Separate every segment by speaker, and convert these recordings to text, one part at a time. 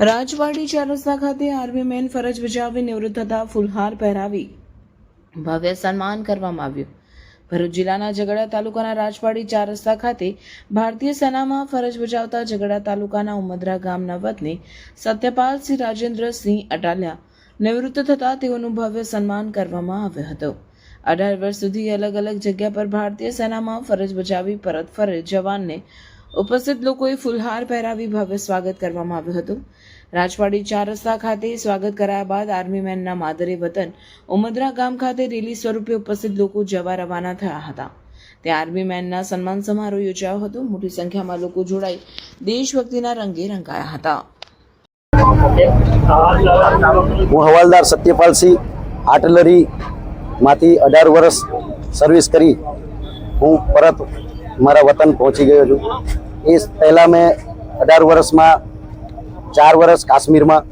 Speaker 1: રાજવાડી ચાર ખાતે army main ફરજ બજાવી નિવૃત્ત થતા ફુલહાર પહેરાવી ભવ્ય સન્માન કરવામાં આવ્યું. ભરૂચ જિલ્લાના ઝઘડા તાલુકાના રાજવાડી ચાર ખાતે ભારતીય સેનામાં ફરજ બજાવતા ઝઘડા તાલુકાના ઉમદરા ગામના વતની સત્યપાલસિંહ રાજેન્દ્રસિંહ અટાલિયા નિવૃત્ત થતા તેઓનું ભવ્ય સન્માન કરવામાં આવ્યો હતો. અઢાર વર્ષ સુધી અલગ અલગ જગ્યા પર ભારતીય સેનામાં ફરજ બજાવી પરત ફરે જવાનને ઉપસ્થિત લોકોએ ફુલહાર પહેરાવી ભવ્ય સ્વાગત કરવામાં આવ્યું હતું. રાજવાડી ચાર રસ્તા ખાતે સ્વાગત કરાયા બાદ આર્મી મેનના માદરે વતન ઉમદરા ગામ ખાતે રેલી સ્વરૂપે ઉપસ્થિત લોકો જવા રવાના થયા હતા. ત્યાં આર્મી મેનના સન્માન સમારોહ યોજાયો હતો. મોટી સંખ્યામાં લોકો જોડાઈ દેશભક્તિના રંગે રંગાયા હતા.
Speaker 2: હું હવાલદાર સત્યપાલસિંહ આર્ટિલરીમાંથી અઢાર વર્ષ સર્વિસ કરી હું પરત મારા વતન પહોંચી ગયો છું. એ પહેલાં મેં અઢાર વર્ષમાં, ચાર વર્ષ કાશ્મીરમાં,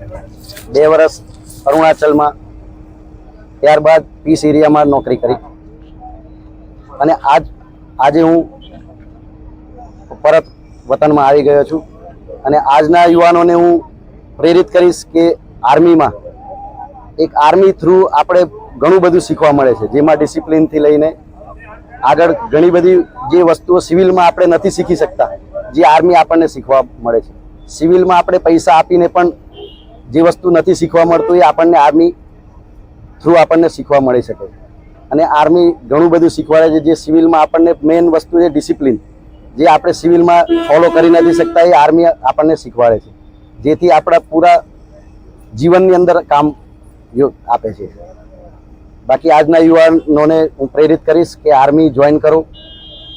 Speaker 2: બે વર્ષ અરુણાચલમાં, ત્યારબાદ પીસ એરિયામાં નોકરી કરી. અને આજ, આજે હું પરત વતનમાં આવી ગયો છું. અને આજના યુવાનોને હું પ્રેરિત કરીશ કે આર્મીમાં એક આર્મી થ્રુ આપણે ઘણું બધું શીખવા મળે છે, જેમાં ડિસિપ્લિનથી લઈને આગળ ઘણી બધી જે વસ્તુઓ સિવિલમાં આપણે નથી શીખી શકતા. જે આર્મી આપણને શીખવા મળે છે. સિવિલમાં આપણે પૈસા આપીને પણ જે વસ્તુ નથી શીખવા મળતું એ આપણને આર્મી થ્રુ આપણને શીખવા મળી શકે અને આર્મી ઘણું બધું શીખવાડે છે, જે સિવિલમાં આપણને મેઇન વસ્તુ છે ડિસિપ્લિન. જે આપણે સિવિલમાં ફોલો કરી નથી શકતા એ આર્મી આપણને શીખવાડે છે. જેથી આપણા પૂરા જીવનની અંદર કામ આપે છે. બાકી આજના યુવાનોને હું પ્રેરિત કરીશ કે આર્મી જોઈન કરો.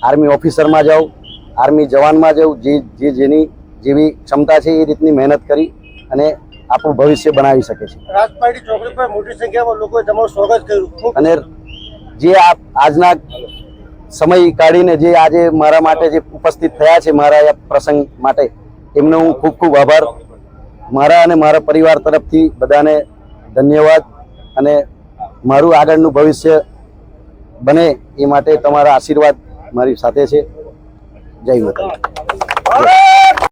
Speaker 2: આર્મી ઓફિસરમાં જાઓ. આર્મી જવાનમાં જેવું જે જે જેની જેવી ક્ષમતા છે એ રીતની મહેનત કરી અને આપણું ભવિષ્ય બનાવી શકે છે.
Speaker 3: રાજપાટી ચોકડી પર મોટી સંખ્યામાં લોકોએ તમારું સ્વાગત કર્યું.
Speaker 2: અને જે આપ આજના સમય કાઢીને જે આજે મારા માટે જે ઉપસ્થિત થયા છે મારા આ પ્રસંગ માટે એમનો હું ખૂબ ખૂબ આભાર. મારા અને મારા પરિવાર તરફથી બધાને ધન્યવાદ અને મારું આગળનું ભવિષ્ય બને એ માટે તમારા આશીર્વાદ મારી સાથે છે. જય માતા